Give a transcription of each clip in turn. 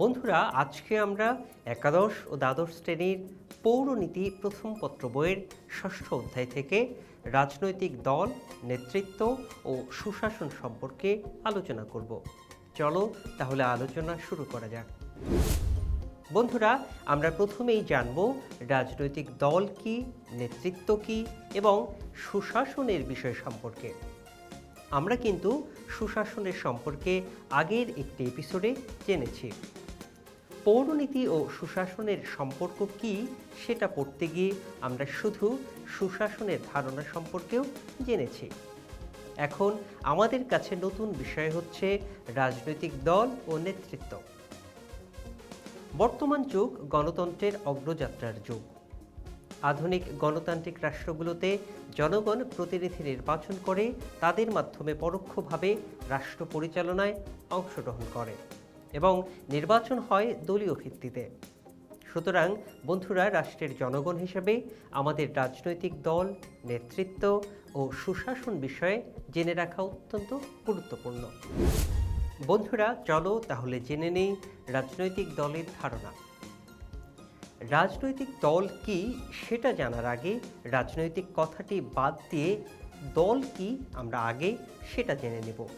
বন্ধুরা, আজকে আমরা একাদশ ও দ্বাদশ শ্রেণির পৌরনীতি প্রথম পত্র বইয়ের ষষ্ঠ অধ্যায় থেকে রাজনৈতিক দল, নেতৃত্ব ও সুশাসন সম্পর্কে আলোচনা করব। চলো তাহলে আলোচনা শুরু করা যাক। বন্ধুরা, আমরা প্রথমেই জানব রাজনৈতিক দল কি, নেতৃত্ব কি এবং সুশাসনের বিষয় সম্পর্কে। আমরা কিন্তু সুশাসনের সম্পর্কে আগের একটি এপিসোডে জেনেছি। পৌরনীতি ও সুশাসনের সম্পর্ক কি সেটা পড়তে গিয়ে আমরা শুধু সুশাসনের ধারণা সম্পর্কেও জেনেছি। এখন আমাদের কাছে নতুন বিষয় হচ্ছে রাজনৈতিক দল ও নেতৃত্ব। বর্তমান যুগ গণতন্ত্রের অগ্রযাত্রার যুগ। আধুনিক গণতান্ত্রিক রাষ্ট্রগুলোতে জনগণ প্রতিনিধি নির্বাচন করে তাদের মাধ্যমে পরোক্ষভাবে রাষ্ট্র পরিচালনায় অংশগ্রহণ করে। এবং নির্বাচন হয় দলীয় ভিত্তিতে। সুতরাং বন্ধুরা, রাষ্ট্রের জনগণ হিসেবে আমাদের রাজনৈতিক দল, নেতৃত্ব ও সুশাসন বিষয়ে জেনে রাখা অত্যন্ত গুরুত্বপূর্ণ। বন্ধুরা, চলো তাহলে জেনে নেই রাজনৈতিক দলের ধারণা। রাজনৈতিক দল কি সেটা জানার আগে রাজনৈতিক কথাটি বাদ দিয়ে দল কি আমরা আগে সেটা জেনে নেব।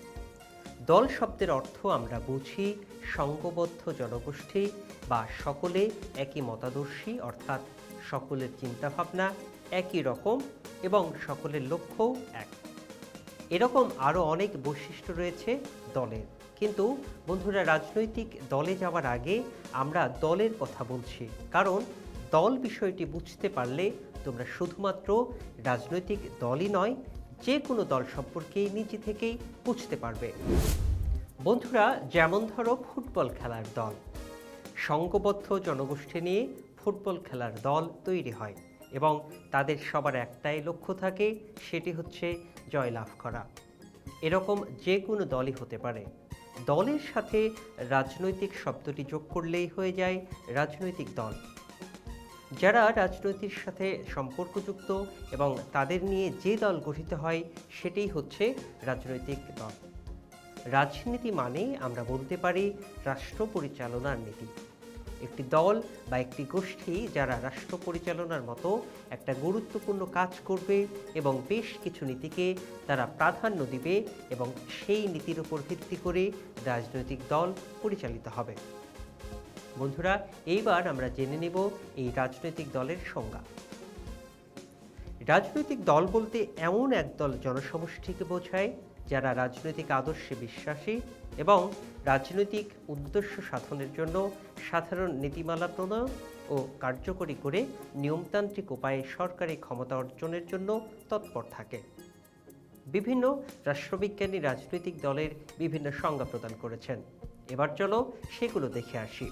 দল শব্দের অর্থ আমরা বুঝি সংঘবদ্ধ জনগোষ্ঠী বা সকলে একই মতাদর্শী, অর্থাৎ সকলের চিন্তাভাবনা একই রকম এবং সকলের লক্ষ্যও এক। এরকম আরও অনেক বৈশিষ্ট্য রয়েছে দলের কিন্তু বন্ধুরা, রাজনৈতিক দলে যাওয়ার আগে আমরা দলের কথা বলছি। কারণ দল বিষয়টি বুঝতে পারলে তোমরা শুধুমাত্র রাজনৈতিক দলই নয়, যে কোনো দল সম্পর্কেই নিজে থেকেই বুঝতে পারবে। বন্ধুরা, যেমন ধরো ফুটবল খেলার দল। সংঘবদ্ধ জনগোষ্ঠী নিয়ে ফুটবল খেলার দল তৈরি হয় এবং তাদের সবার একটাই লক্ষ্য থাকে, সেটি হচ্ছে জয়লাভ করা। এরকম যে কোনো দলই হতে পারে। দলের সাথে রাজনৈতিক শব্দটি যোগ করলেই হয়ে যায় রাজনৈতিক দল। যারা রাজনৈতিক সাথে সম্পর্কযুক্ত এবং তাদের নিয়ে যে দল গঠিত হয়, সেটাই হচ্ছে রাজনৈতিক দল। রাজনীতি মানে আমরা বলতে পারি রাষ্ট্র পরিচালনার নীতি। একটি দল বা একটি গোষ্ঠী যারা রাষ্ট্র পরিচালনার মতো একটা গুরুত্বপূর্ণ কাজ করবে এবং বেশ কিছু নীতিকে তারা প্রাধান্য দিবে এবং সেই নীতির উপর ভিত্তি করে রাজনৈতিক দল পরিচালিত হবে। বন্ধুরা, এইবার আমরা জেনে নেব এই রাজনৈতিক দলের সংজ্ঞা। রাজনৈতিক দল বলতে এমন এক দল জনসমষ্টিকে বোঝায় যারা রাজনৈতিক আদর্শে বিশ্বাসী এবং রাজনৈতিক উদ্দেশ্য সাধনের জন্য সাধারণ নীতিমালা প্রণয়ন ও কার্যকরী করে নিয়মতান্ত্রিক উপায়ে সরকারি ক্ষমতা অর্জনের জন্য তৎপর থাকে। বিভিন্ন রাষ্ট্রবিজ্ঞানী রাজনৈতিক দলের বিভিন্ন সংজ্ঞা প্রদান করেছেন। এবার চলো সেগুলো দেখে আসি।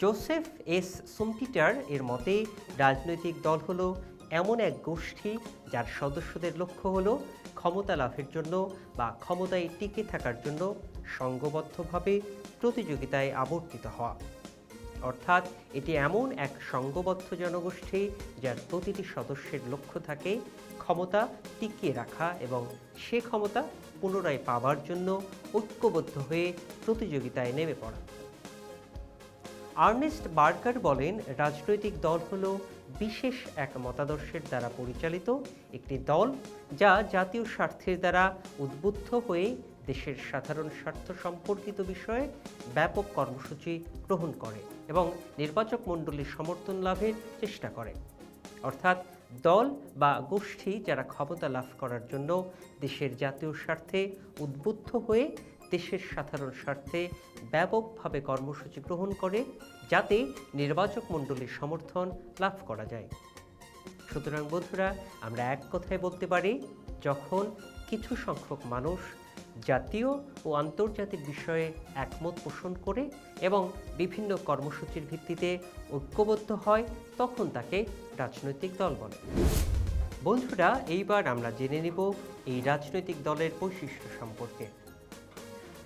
জোসেফ এস সুমপিটার এর মতে, রাজনৈতিক দল হলো এমন এক গোষ্ঠী যার সদস্যদের লক্ষ্য হলো ক্ষমতা লাভের জন্য বা ক্ষমতায় টিকে থাকার জন্য সংঘবদ্ধভাবে প্রতিযোগিতায় আবর্তিত হওয়া। অর্থাৎ এটি এমন এক সংঘবদ্ধ জনগোষ্ঠী যার প্রতিটি সদস্যের লক্ষ্য থাকে ক্ষমতা টিকিয়ে রাখা এবং সে ক্ষমতা পুনরায় পাবার জন্য ঐক্যবদ্ধ হয়ে প্রতিযোগিতায় নেমে পড়া। আর্নেস্ট বার্কার বলেন, রাজনৈতিক দল হল বিশেষ এক মতাদর্শের দ্বারা পরিচালিত একটি দল যা জাতীয় স্বার্থের দ্বারা উদ্বুদ্ধ হয়ে দেশের সাধারণ স্বার্থ সম্পর্কিত বিষয়ে ব্যাপক কর্মসূচি গ্রহণ করে এবং নির্বাচক মণ্ডলীর সমর্থন লাভের চেষ্টা করে। অর্থাৎ দল বা গোষ্ঠী যারা ক্ষমতা লাভ করার জন্য দেশের জাতীয় স্বার্থে উদ্বুদ্ধ হয়ে দেশের সাধারণ স্বার্থে ব্যাপকভাবে কর্মসূচি গ্রহণ করে, যাতে নির্বাচক মণ্ডলীর সমর্থন লাভ করা যায়। সুতরাং বন্ধুরা, আমরা এক কথায় বলতে পারি, যখন কিছু সংখ্যক মানুষ জাতীয় ও আন্তর্জাতিক বিষয়ে একমত পোষণ করে এবং বিভিন্ন কর্মসূচির ভিত্তিতে ঐক্যবদ্ধ হয়, তখন তাকে রাজনৈতিক দল বলে। বন্ধুরা, এইবার আমরা জেনে নেব এই রাজনৈতিক দলের বৈশিষ্ট্য সম্পর্কে।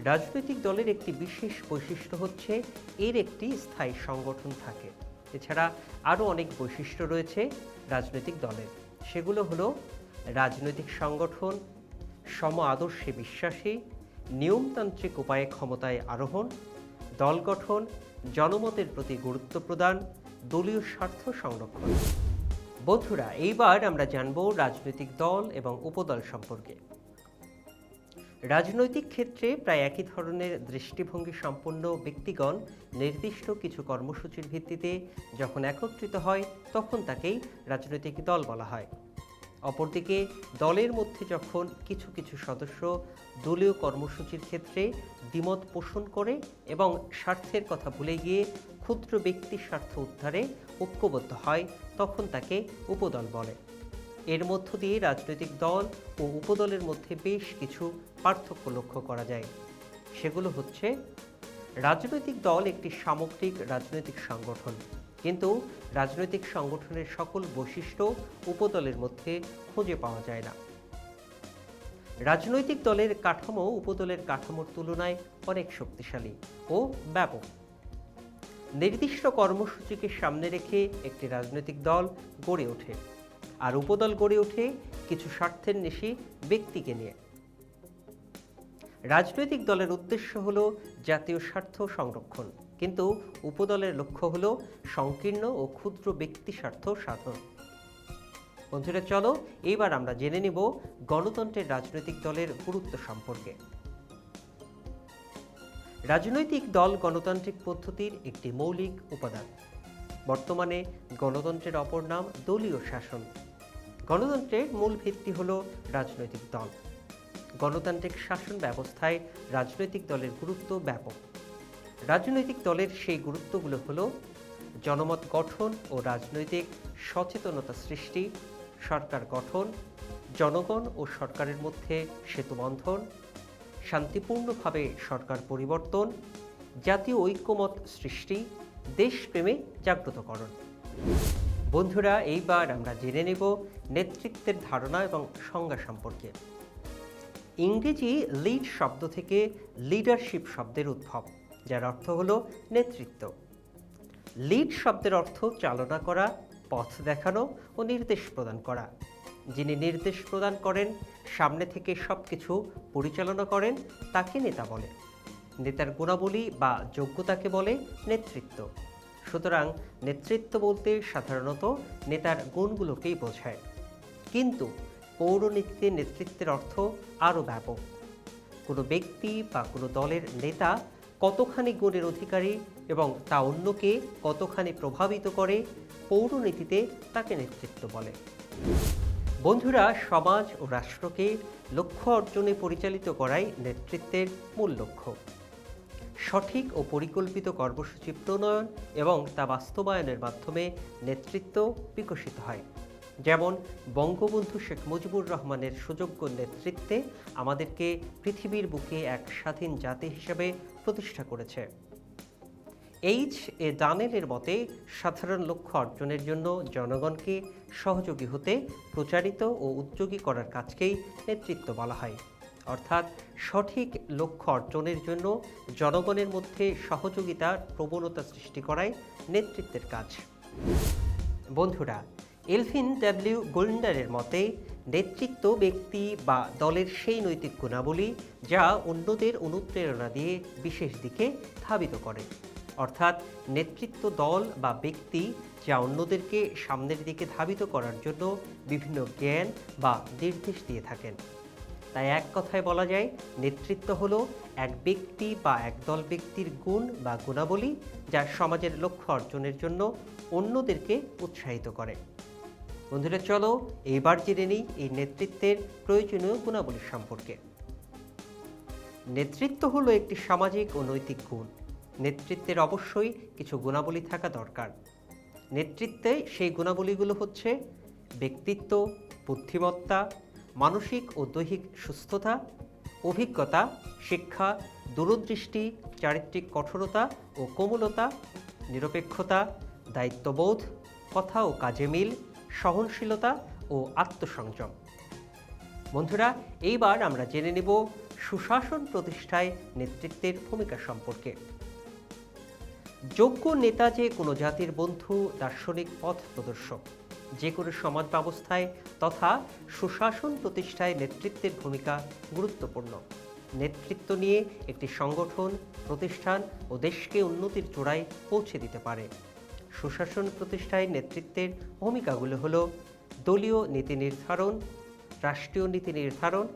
রাজনৈতিক দলের একটি বিশেষ বৈশিষ্ট্য হচ্ছে এর একটি স্থায়ী সংগঠন থাকে। এছাড়া আরও অনেক বৈশিষ্ট্য রয়েছে রাজনৈতিক দলের। সেগুলো হলো রাজনৈতিক সংগঠন, সম আদর্শে বিশ্বাসী, নিয়মতান্ত্রিক উপায়ে ক্ষমতায় আরোহণ, দল গঠন, জনমতের প্রতি গুরুত্ব প্রদান, দলীয় স্বার্থ সংরক্ষণ। বন্ধুরা, এইবার আমরা জানব রাজনৈতিক দল এবং উপদল সম্পর্কে। রাজনৈতিক ক্ষেত্রে প্রায় একই ধরনের দৃষ্টিভঙ্গি সম্পন্ন ব্যক্তিগণ নির্দিষ্ট কিছু কর্মসূচির ভিত্তিতে যখন একত্রিত হয়, তখন তাকেই রাজনৈতিক দল বলা হয়। অপরদিকে, দলের মধ্যে যখন কিছু কিছু সদস্য দলীয় কর্মসূচির ক্ষেত্রে দ্বিমত পোষণ করে এবং স্বার্থের কথা ভুলে গিয়ে ক্ষুদ্র ব্যক্তির স্বার্থ উদ্ধারে ঐক্যবদ্ধ হয়, তখন তাকে উপদল বলে। এর মধ্য দিয়ে রাজনৈতিক দল ও উপদলের মধ্যে বেশ কিছু পার্থক্য লক্ষ্য করা যায়। সেগুলো হচ্ছে, রাজনৈতিক দল একটি সামগ্রিক রাজনৈতিক সংগঠন, কিন্তু রাজনৈতিক সংগঠনের সকল বৈশিষ্ট্য উপদলের মধ্যে খুঁজে পাওয়া যায় না। রাজনৈতিক দলের কাঠামো উপদলের কাঠামোর তুলনায় অনেক শক্তিশালী ও ব্যাপক। নির্দিষ্ট কর্মসূচিকে সামনে রেখে একটি রাজনৈতিক দল গড়ে ওঠে। আর উপদল গড়ে ওঠে কিছু স্বার্থের নেশি ব্যক্তিকে নিয়ে। রাজনৈতিক দলের উদ্দেশ্য হল জাতীয় স্বার্থ সংরক্ষণ। কিন্তু উপদলের লক্ষ্য হল সংকীর্ণ ও ক্ষুদ্র ব্যক্তি স্বার্থ সাধন। বন্ধুরা, চলো এইবার আমরা জেনে নেব গণতন্ত্রের রাজনৈতিক দলের গুরুত্ব সম্পর্কে। রাজনৈতিক দল গণতান্ত্রিক পদ্ধতির একটি মৌলিক উপাদান। বর্তমানে গণতন্ত্রের অপর নাম দলীয় শাসন। গণতন্ত্রের মূল ভিত্তি হল রাজনৈতিক দল। গণতান্ত্রিক শাসন ব্যবস্থায় রাজনৈতিক দলের গুরুত্ব ব্যাপক। রাজনৈতিক দলের সেই গুরুত্বগুলো হল জনমত গঠন ও রাজনৈতিক সচেতনতা সৃষ্টি, সরকার গঠন, জনগণ ও সরকারের মধ্যে সেতুবন্ধন, শান্তিপূর্ণভাবে সরকার পরিবর্তন, জাতীয় ঐক্যমত সৃষ্টি, দেশপ্রেমে জাগ্রতকরণ। বন্ধুরা, এইবার আমরা জেনে নেব নেতৃত্বের ধারণা এবং সংজ্ঞা সম্পর্কে। ইংরেজি লিড শব্দ থেকে লিডারশিপ শব্দের উদ্ভব, যার অর্থ হল নেতৃত্ব। লিড শব্দের অর্থ চালনা করা, পথ দেখানো ও নির্দেশ প্রদান করা। যিনি নির্দেশ প্রদান করেন, সামনে থেকে সব কিছু পরিচালনা করেন, তাকে নেতা বলে। নেতার গুণাবলী বা যোগ্যতাকে বলে নেতৃত্ব। সুতরাং নেতৃত্ব বলতে সাধারণত নেতার গুণগুলোকেই বোঝায়। কিন্তু পৌরনীতিতে নেতৃত্বের অর্থ আরও ব্যাপক। কোনো ব্যক্তি বা কোনো দলের নেতা কতখানি গুণের অধিকারী এবং তা অন্যকে কতখানি প্রভাবিত করে পৌরনীতিতে তাকে নেতৃত্ব বলে। বন্ধুরা, সমাজ ও রাষ্ট্রকে লক্ষ্য অর্জনে পরিচালিত করাই নেতৃত্বের মূল লক্ষ্য। সঠিক ও পরিকল্পিত কর্মসূচি প্রণয়ন এবং তা বাস্তবায়নের মাধ্যমে নেতৃত্ব বিকশিত হয়। যেমন বঙ্গবন্ধু শেখ মুজিবুর রহমানের সুযোগ্য নেতৃত্বে আমাদেরকে পৃথিবীর বুকে এক স্বাধীন জাতি হিসেবে প্রতিষ্ঠা করেছে। এইচ এ দানেলের মতে, সাধারণ লক্ষ্য অর্জনের জন্য জনগণকে সহযোগী হতে, প্রচারিত ও উদ্যোগী করার কাজকেই নেতৃত্ব বলা হয়। অর্থাৎ সঠিক লক্ষ্য অর্জনের জন্য জনগণের মধ্যে সহযোগিতার প্রবণতা সৃষ্টি করাই নেতৃত্বের কাজ। বন্ধুরা এলফিন ডাব্লিউ গোল্ডারের মতে, নেতৃত্ব ব্যক্তি বা দলের সেই নৈতিক গুণাবলী যা অন্যদের অনুপ্রেরণা দিয়ে বিশেষ দিকে ধাবিত করে। অর্থাৎ নেতৃত্ব দল বা ব্যক্তি যা অন্যদেরকে সামনের দিকে ধাবিত করার জন্য বিভিন্ন জ্ঞান বা নির্দেশ দিয়ে থাকেন। তাই এক কথায় বলা যায়, নেতৃত্ব হলো এক ব্যক্তি বা একদল ব্যক্তির গুণ বা গুণাবলী যা সমাজের লক্ষ্য অর্জনের জন্য অন্যদেরকে উৎসাহিত করে। বন্ধুরা, চলো এইবার জেনে নিই এই নেতৃত্বের প্রয়োজনীয় গুণাবলী সম্পর্কে। নেতৃত্ব হলো একটি সামাজিক ও নৈতিক গুণ। নেতৃত্বের অবশ্যই কিছু গুণাবলী থাকা দরকার। নেতৃত্বে সেই গুণাবলীগুলো হচ্ছে ব্যক্তিত্ব, বুদ্ধিমত্তা, মানসিক ও দৈহিক সুস্থতা, অভিজ্ঞতা, শিক্ষা, দূরদৃষ্টি, চারিত্রিক কঠোরতা ও কোমলতা, নিরপেক্ষতা, দায়িত্ববোধ, কথা ও কাজে মিল সহনশীলতা ও আত্মসংযম। বন্ধুরা, এইবার আমরা জেনে নেব সুশাসন প্রতিষ্ঠায় নেতৃত্বের ভূমিকা সম্পর্কে। যোগ্য নেতা যে কোনো জাতির বন্ধু, দার্শনিক, পথ প্রদর্শক, যে কোনো সমাজ ব্যবস্থায় তথা সুশাসন প্রতিষ্ঠায় নেতৃত্বের ভূমিকা গুরুত্বপূর্ণ। নেতৃত্ব নিয়ে একটি সংগঠন, প্রতিষ্ঠান ও দেশকে উন্নতির চূড়ায় পৌঁছে দিতে পারে। সুশাসন প্রতিষ্ঠায় নেতৃত্বের ভূমিকাগুলো হলো দলীয় নীতি নির্ধারণ, রাষ্ট্রীয় নীতি নির্ধারণ,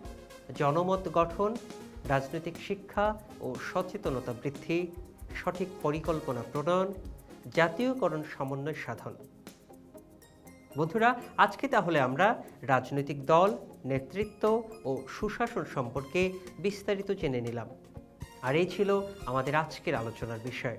জনমত গঠন, রাজনৈতিক শিক্ষা ও সচেতনতা বৃদ্ধি, সঠিক পরিকল্পনা প্রণয়ন, জাতীয়করণ সমন্বয় সাধন। বন্ধুরা, আজকে তাহলে আমরা রাজনৈতিক দল, নেতৃত্ব ও সুশাসন সম্পর্কে বিস্তারিত জেনে নিলাম। আর এই ছিল আমাদের আজকের আলোচনার বিষয়।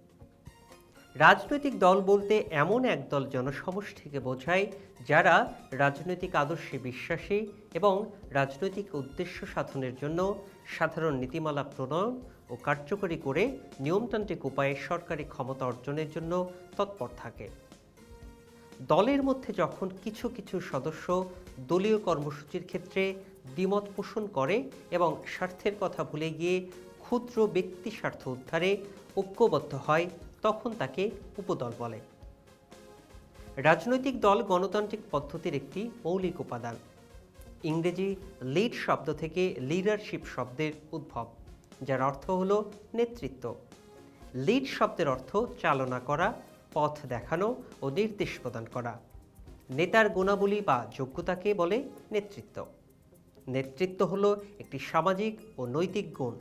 রাজনৈতিক দল বলতে এমন এক দল জনসমষ্টিকে বোঝায় যারা রাজনৈতিক আদর্শে বিশ্বাসী এবং রাজনৈতিক উদ্দেশ্য সাধনের জন্য সাধারণ নীতিমালা প্রণয়ন ও কার্যকরী করে নিয়মতান্ত্রিক উপায়ে সরকারি ক্ষমতা অর্জনের জন্য তৎপর থাকে। দলের মধ্যে যখন কিছু কিছু সদস্য দলীয় কর্মসূচির ক্ষেত্রে দ্বিমত পোষণ করে এবং স্বার্থের কথা ভুলে গিয়ে ক্ষুদ্র ব্যক্তি স্বার্থ উদ্ধারে ঐক্যবদ্ধ হয় তখন তাকে উপদল বলে। রাজনৈতিক দল গণতান্ত্রিক পদ্ধতির একটি মৌলিক উপাদান। ইংরেজি লিড শব্দ থেকে লিডারশিপ শব্দের উদ্ভব, যার অর্থ হল নেতৃত্ব। লিড শব্দের অর্থ চালনা করা, পথ দেখানো ও নির্দেশ প্রদান করা। নেতার গুণাবলী বা যোগ্যতাকে বলে নেতৃত্ব। নেতৃত্ব হলো একটি সামাজিক ও নৈতিক গুণ।